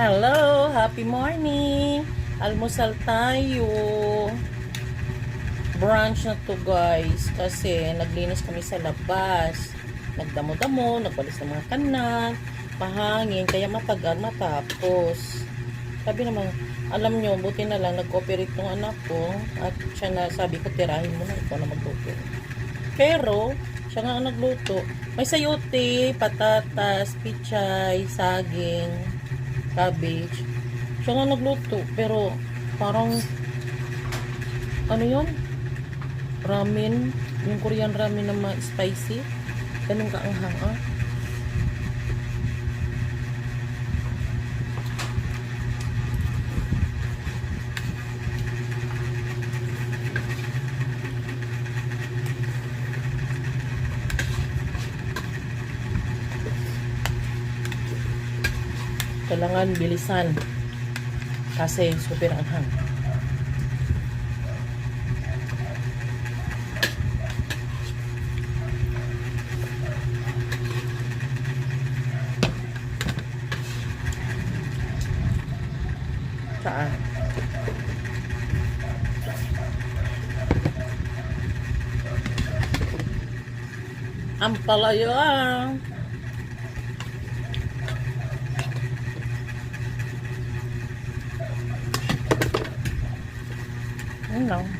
Hello! Happy morning! Almusal tayo. Brunch na to guys. Kasi naglinis kami sa labas. Nagdamo-damo, nagbalis ng mga kanal, pahangin, kaya matagal matapos. Sabi naman, alam nyo, buti na lang nag-cooperate ng anak ko at siya na sabi ko, tirahin mo na, ikaw na magluto. Pero, siya nga ang nagluto. May sayote, patatas, pichay, saging, cabbage. Siya nga nagluto. Pero, parang, ano yun? Ramen. Yung Korean ramen na ma- spicy. Ganun ka ang Kailangan bilisan. Kasi super anghang. Saan? Ang palayo ah. Ano lang.